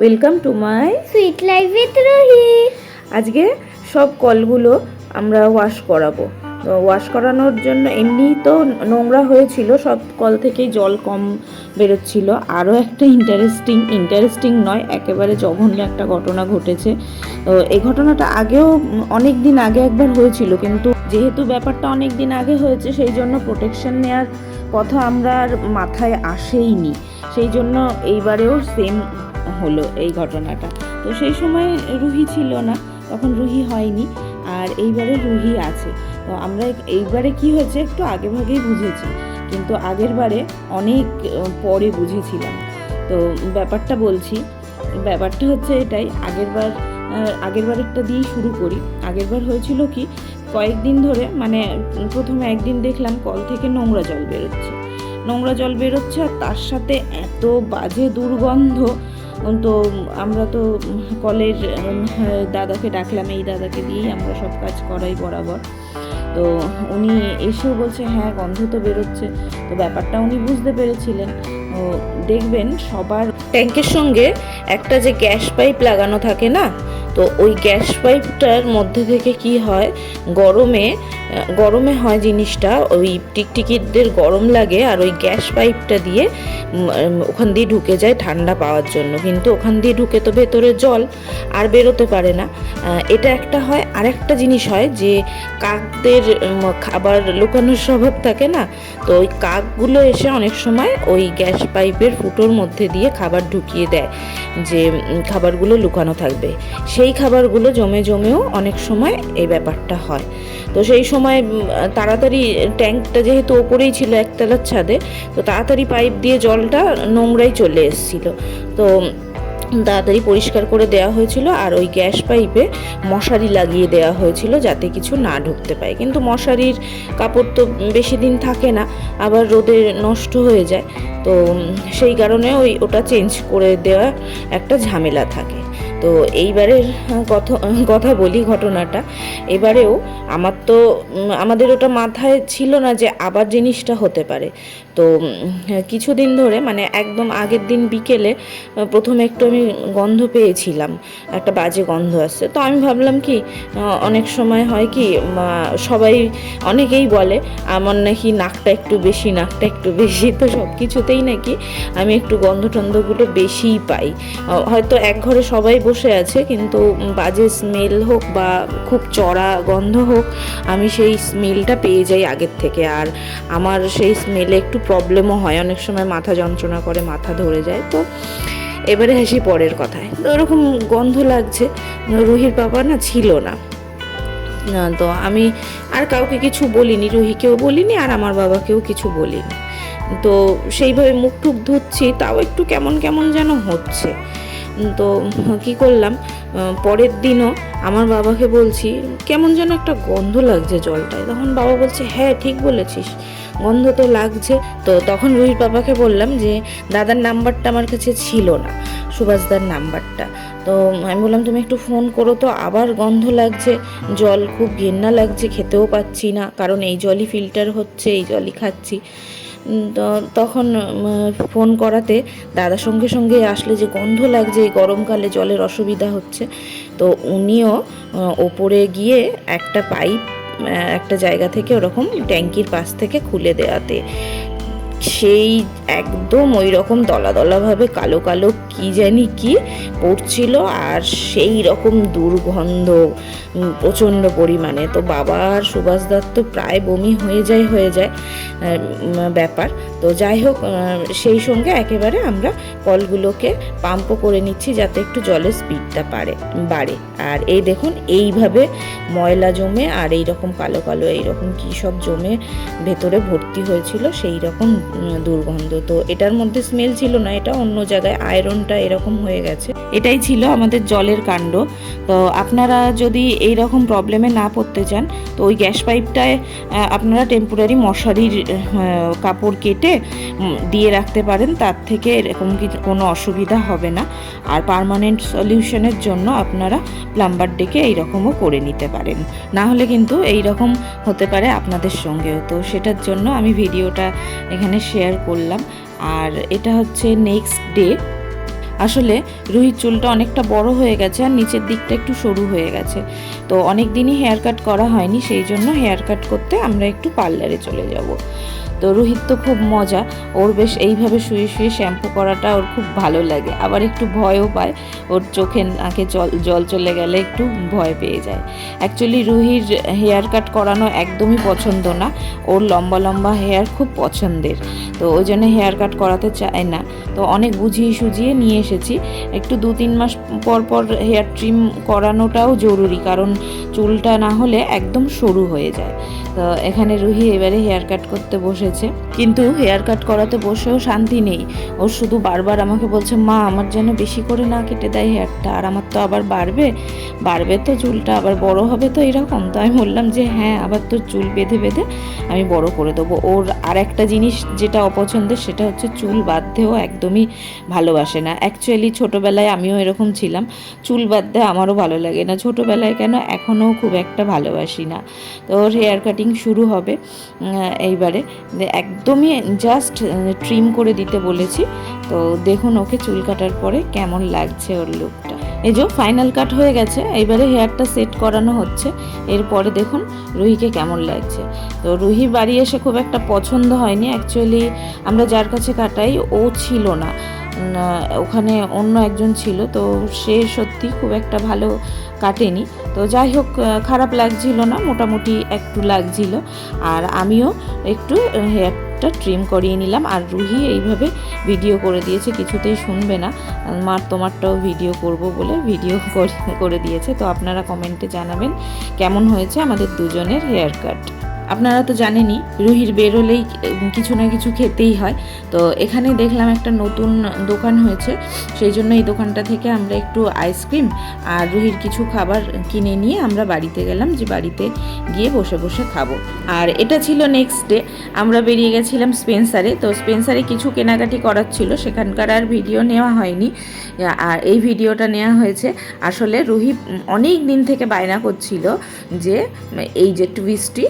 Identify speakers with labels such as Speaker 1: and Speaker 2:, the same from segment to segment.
Speaker 1: Welcome to my
Speaker 2: sweet life with Rohi
Speaker 1: আজকে সব কলগুলো আমরা ওয়াশ করাবো। ওয়াশ করানোর জন্য এমনি তো নোংরা হয়েছিল সব কল থেকেই জল কম বেরোচ্ছিল। আরও একটা ইন্টারেস্টিং ইন্টারেস্টিং নয় একেবারে জঘন্য একটা ঘটনা ঘটেছে। তো এই ঘটনাটা আগেও অনেক দিন আগে একবার হয়েছিল কিন্তু যেহেতু ব্যাপারটা অনেক দিন আগে হয়েছে সেই জন্য প্রোটেকশন নেওয়ার কথা আমরা আর মাথায় আসেইনি। সেই জন্য এইবারেও সেম হলো এই ঘটনাটা। তো সেই সময় রুহি ছিল না, তখন রুহি হয়নি, আর এইবারে রুহি আছে। তো আমরা এইবারে কি হয়েছে একটু আগে ভাগেই বুঝেছি কিন্তু আগের বারে অনেক পরে বুঝেছিলাম তো ব্যাপারটা বলছি, ব্যাপারটা হচ্ছে এটাই আগেরবার আগেরবারেরটা দিয়েই শুরু করি। আগেরবার হয়েছিল কি, কয়েকদিন ধরে মানে প্রথমে একদিন দেখলাম কল থেকে নোংরা জল বেরোচ্ছে। নোংরা জল বেরোচ্ছে আর তার সাথে এত বাজে দুর্গন্ধ তো আমরা তো কলের দাদাকে ডাকলাম, এই দাদাকে দিয়েই আমরা সব কাজ করাই বরাবর। তো উনি এসেও বলছে হ্যাঁ গন্ধ তো বেরোচ্ছে। তো ব্যাপারটা উনি বুঝতে পেরেছিলেন। দেখবেন সবার ট্যাঙ্কের সঙ্গে একটা যে গ্যাস পাইপ লাগানো থাকে না তো ওই গ্যাস পাইপটার মধ্যে থেকে কি হয়, গরমে গরমে হয় জিনিসটা, ওই টিকটিকিদের গরম লাগে আর ওই গ্যাস পাইপটা দিয়ে ওখান দিয়ে ঢুকে যায় ঠান্ডা পাওয়ার জন্য। কিন্তু ওখান দিয়ে ঢুকে তো ভেতরে জল আর বেরোতে পারে না। এটা একটা হয়। আর একটা জিনিস হয় যে, কাকদের খাবার লুকানোর স্বভাব থাকে না? তো ওই কাকগুলো এসে অনেক সময় ওই গ্যাস পাইপের ফুটোর মধ্যে দিয়ে খাবার ঢুকিয়ে দেয় যে খাবারগুলো লুকানো থাকবে। সেই খাবারগুলো জমে জমেও অনেক সময় এই ব্যাপারটা হয়। তো সেই সময় তাড়াতাড়ি ট্যাঙ্কটা যেহেতু ওপরেই ছিল একতলার ছাদে, তো তাড়াতাড়ি পাইপ দিয়ে জলটা নোংরাই চলে এসেছিল। তো তাড়াতাড়ি পরিষ্কার করে দেওয়া হয়েছিল আর ওই গ্যাস পাইপে মশারি লাগিয়ে দেওয়া হয়েছিল যাতে কিছু না ঢুকতে পায়। কিন্তু মশারির কাপড় তো বেশি দিন থাকে না, আবার রোদে নষ্ট হয়ে যায়। তো সেই কারণে ওই ওটা চেঞ্জ করে দেওয়া একটা ঝামেলা থাকে। তো এইবারের কথা কথা বলি ঘটনাটা। এবারেও আমার তো আমাদের ওটা মাথায় ছিল না যে আবার জিনিসটা হতে পারে। তো কিছুদিন ধরে মানে একদম আগের দিন বিকেলে প্রথমে একটু আমি গন্ধ পেয়েছিলাম, একটা বাজে গন্ধ আসছে। তো আমি ভাবলাম কি অনেক সময় হয় কি সবাই অনেকেই বলে, আমার নাকি নাকটা একটু বেশি, নাকটা একটু বেশি, তো সব কিছুতেই নাকি আমি একটু গন্ধ টন্ধগুলো বেশিই পাই। হয়তো এক ঘরে সবাই বসে আছে, কিন্তু বাজে স্মেল হোক বা খুব চড়া গন্ধ হোক, আমি সেই স্মেলটা পেয়ে যাই আগের থেকে। আর আমার সেই স্মেলে একটু প্রবলেমও হয়। অনেক সময় মাথা যন্ত্রণা করে, মাথা ধরে যায়। তো এবারে হাসি পরের কথায়। তো ওরকম গন্ধ লাগছে। রুহির বাবা না ছিল না। তো আমি আর কাউকে কিছু বলিনি। রুহিকেও বলিনি আর আমার বাবাকেও কিছু বলিনি। তো সেইভাবে মুখ টুক ধুচ্ছি, তাও একটু কেমন কেমন যেন হচ্ছে। তো কি করলাম? পরের দিনও আমার বাবাকে বলছি, কেমন যেন একটা গন্ধ লাগছে জলটায়। তখন বাবা বলছে হ্যাঁ ঠিক বলেছিস, গন্ধ তো লাগছে। তো তখন রুহির বাবাকে বললাম যে, দাদার নাম্বারটা আমার কাছে ছিল না, সুভাষদার নাম্বারটা। তো আমি বললাম, তুমি একটু ফোন করো তো, আবার গন্ধ লাগছে, জল খুব ঘেন্না লাগছে, খেতেও পাচ্ছি না, কারণ এই জলই ফিল্টার হচ্ছে, এই জলই খাচ্ছি। তখন ফোন করাতে দাদা সঙ্গে সঙ্গে আসলে যে গন্ধ লাগছে, এই গরমকালে জলের অসুবিধা হচ্ছে। তো উনিও ওপরে গিয়ে একটা পাইপ একটা জায়গা থেকে ওরকম ট্যাঙ্কির পাশ থেকে খুলে দেওয়াতে সেই একদম ওই রকম দলা দলাভাবে কালো কালো কি জানি কি পড়ছিল আর সেই রকম দুর্গন্ধ প্রচণ্ড পরিমাণে। তো বাবা আর সুভাষ দত্ত প্রায় বমি হয়ে যায় হয়ে যায় ব্যাপার। তো যাই হোক সেই সঙ্গে একেবারে আমরা কলগুলোকে পাম্পও করে নিচ্ছি যাতে একটু জলের স্পিডটা পারে, বাড়ে। আর এই দেখুন, এইভাবে ময়লা জমে আর এই রকম কালো কালো এইরকম কী সব জমে ভেতরে ভর্তি হয়েছিল, সেই রকম দুর্গন্ধ। তো এটার মধ্যে স্মেল ছিল না, এটা অন্য জায়গায় আয়রনটা এরকম হয়ে গেছে। এটাই ছিল আমাদের জলের কাণ্ড। তো আপনারা যদি এই রকম প্রবলেমে না পড়তে চান, তো ওই গ্যাস পাইপটায় আপনারা টেম্পোরারি মশারির কাপড় কেটে দিয়ে রাখতে পারেন। তার থেকে এরকম কোনো অসুবিধা হবে না। আর পার্মানেন্ট সলিউশনের জন্য আপনারা প্লাম্বার ডেকে এইরকমও করে নিতে পারেন। না হলে কিন্তু এই রকম হতে পারে আপনাদের সঙ্গেও। তো সেটার জন্য আমি ভিডিওটা এখানে শেয়ার করলাম। আর এটা হচ্ছে নেক্সট ডে আসলে রুহির চুলটা অনেকটা বড় হয়ে গেছে আর নিচের দিকটা একটু সরু হয়ে গেছে। তো অনেক দিনই হেয়ার কাট করা হয়নি, সেই জন্য হেয়ার কাট করতে আমরা একটু পার্লারে চলে যাব। তো রোহিত তো খুব মজা। ওর বেশ এইভাবে শুয়ে শুয়ে শ্যাম্পু করাটা ওর খুব ভালো লাগে। আবার একটু ভয়ও পায়। ওর চোখে নাকে জল জল চলে গেলে একটু ভয় পেয়ে যায়। অ্যাকচুয়ালি রুহির হেয়ার কাট করানো একদমই পছন্দ না। ওর লম্বা লম্বা হেয়ার খুব পছন্দের। তো ওই জন্য হেয়ার কাট করাতে চায় না। তো অনেক বুঝিয়ে সুঝিয়ে নিয়ে এসেছি। একটু দু তিন মাস পর পর হেয়ার ট্রিম করানোটাও জরুরি। কারণ চুলটা না হলে একদম সরু হয়ে যায়। তো এখানে রুহি এবারে হেয়ার কাট করতে বসেছে কিন্তু হেয়ার কাট করাতে বসেও শান্তি নেই। ও শুধু বারবার আমাকে বলছে, মা, আমার যেন বেশি করে না কেটে দেয় হেয়ারটা, আর আমার তো আবার বাড়বে। বাড়বে তো চুলটা, আবার বড় হবে তো এরকম। তো আমি বললাম যে হ্যাঁ আবার তো চুল বেঁধে বেঁধে আমি বড় করে দেবো। ওর আর একটা জিনিস যেটা অপছন্দের, সেটা হচ্ছে চুল বাঁধতেও একদমই ভালোবাসে না। অ্যাকচুয়ালি ছোটোবেলায় আমিও এরকম ছিলাম। চুল বাঁধতে আমারও ভালো লাগে না। ছোটোবেলায় কেন এখনও খুব একটা ভালোবাসি না। তো ওর হেয়ার কাটিং শুরু হবে এইবারে। একদমই জাস্ট ট্রিম করে দিতে বলেছি। তো দেখুন ওকে চুল কাটার পরে কেমন লাগছে ওর লুকটা এই যে ফাইনাল কাট হয়ে গেছে, এবারে হেয়ারটা সেট করানো হচ্ছে। এরপরে দেখুন রুহিকে কেমন লাগছে। তো রুহি বাড়ি এসে খুব একটা পছন্দ হয়নি। অ্যাকচুয়ালি আমরা যার কাছে কাটাই, ও ছিল না। ওখানে অন্য একজন ছিল, তো সে সত্যি খুব একটা ভালো কাটেনি। তো যাই হোক খারাপ লাগছিল না, মোটামুটি একটু লাগছিল। আর আমিও একটু হেয়ারটা ট্রিম করিয়ে নিলাম। আর রুহি এইভাবে ভিডিও করে দিয়েছে, কিছুতেই শুনবে না। মার তোমারটাও ভিডিও করব বলে ভিডিও করে দিয়েছে। তো আপনারা কমেন্টে জানাবেন, কেমন হয়েছে আমাদের দুজনের হেয়ার কাট আপনারা তো জানেনই, রুহির বেরোলেই কিছু না কিছু খেতেই হয়। তো এখানে দেখলাম একটা নতুন দোকান হয়েছে। সেই জন্য এই দোকানটা থেকে আমরা একটু আইসক্রিম আর রুহির কিছু খাবার কিনে নিয়ে আমরা বাড়িতে গেলাম যে বাড়িতে গিয়ে বসে বসে খাব। আর এটা ছিল নেক্সট ডে আমরা বেরিয়ে গেছিলাম স্পেন্সারে তো স্পেন্সারে কিছু কেনাকাটি করার ছিল, সেখানকার আর ভিডিও নেওয়া হয়নি। আর এই ভিডিওটা নেওয়া হয়েছে। আসলে রুহি অনেক দিন থেকে বায়না করছিল যে, এই যে টুইস্টটি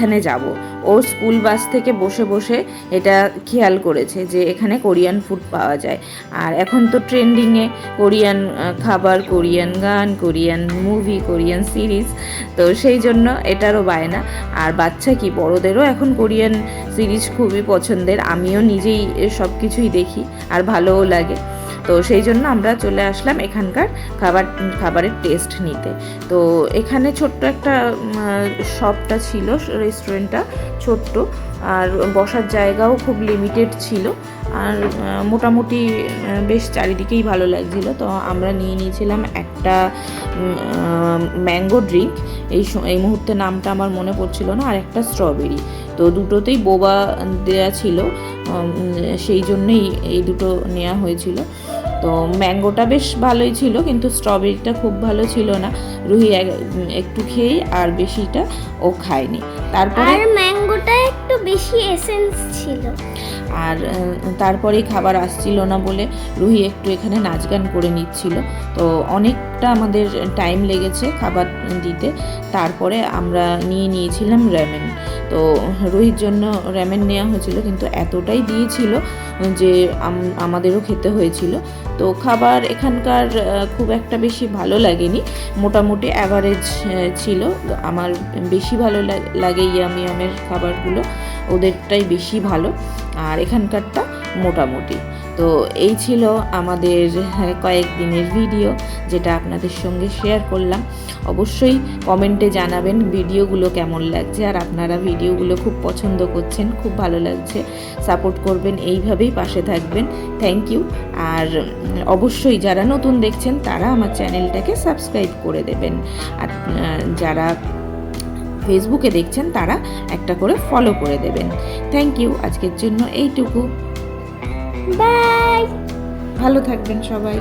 Speaker 1: এইখানে যাব। ওর স্কুল বাস থেকে বসে বসে এটা খেয়াল করেছে যে এখানে কোরিয়ান ফুড পাওয়া যায়। আর এখন তো ট্রেন্ডিংয়ে কোরিয়ান খাবার, কোরিয়ান গান, কোরিয়ান মুভি, কোরিয়ান সিরিজ। তো সেই জন্য এটারও বায়না। আর বাচ্চা কি, বড়দেরও এখন কোরিয়ান সিরিজ খুবই পছন্দের। আমিও নিজেই সব কিছুই দেখি, আর ভালোও লাগে। তো সেই জন্য আমরা চলে আসলাম এখানকার খাবার, খাবারের টেস্ট নিতে। তো এখানে ছোট্ট একটা শপটা ছিল রেস্টুরেন্টটা ছোট্ট। আর বসার জায়গাও খুব লিমিটেড ছিল। আর মোটামুটি বেশ চারিদিকেই ভালো লাগছিল। তো আমরা নিয়ে নিয়েছিলাম একটা ম্যাঙ্গো ড্রিঙ্ক এই এই মুহূর্তে নামটা আমার মনে পড়ছিল না। আর একটা স্ট্রবেরি তো দুটোতেই বোবা দেয়া ছিল। সেই জন্যই এই দুটো নেওয়া হয়েছিল। তো ম্যাঙ্গোটা বেশ ভালোই ছিল কিন্তু স্ট্রবেরিটা খুব ভালো ছিল না। রুহি একটু খেয়েই আর বেশিটা ও খায়নি। তারপরে
Speaker 2: ম্যাঙ্গোটা একটু বেশি এসেন্স ছিল।
Speaker 1: আর তারপরেই খাবার আসছিল না বলে রুহি একটু এখানে নাচ গান করে নিচ্ছিল। তো অনেকটা আমাদের টাইম লেগেছে খাবার দিতে। তারপরে আমরা নিয়ে নিয়েছিলাম র্যামেন তো রুহির জন্য র্যামেন নেওয়া হয়েছিল, কিন্তু এতটাই দিয়েছিল যে আমাদেরও খেতে হয়েছিল। তো খাবার এখানকার খুব একটা বেশি ভালো লাগেনি। মোটামুটি অ্যাভারেজ ছিল। আমার বেশি ভালো লাগ- ইয়ামি ইয়ামের খাবারগুলো। ওদেরটাই বেশি ভালো। আর এখানকারটা মোটামুটি। তো এই ছিল আমাদের হ্যাঁ, কয়েকদিনের ভিডিও যেটা আপনাদের সঙ্গে শেয়ার করলাম। অবশ্যই কমেন্টে জানাবেন ভিডিওগুলো কেমন লাগছে আর আপনারা ভিডিওগুলো খুব পছন্দ করছেন খুব ভালো লাগছে। সাপোর্ট করবেন এইভাবেই পাশে থাকবেন। থ্যাংক ইউ আর অবশ্যই যারা নতুন দেখছেন তারা আমার চ্যানেলটাকে সাবস্ক্রাইব করে দেবেন। আর যারা ফেসবুকে দেখছেন তারা একটা করে ফলো করে দেবেন। থ্যাংক ইউ আজকের জন্য এইটুকু।
Speaker 2: বাই
Speaker 1: ভালো থাকবেন সবাই।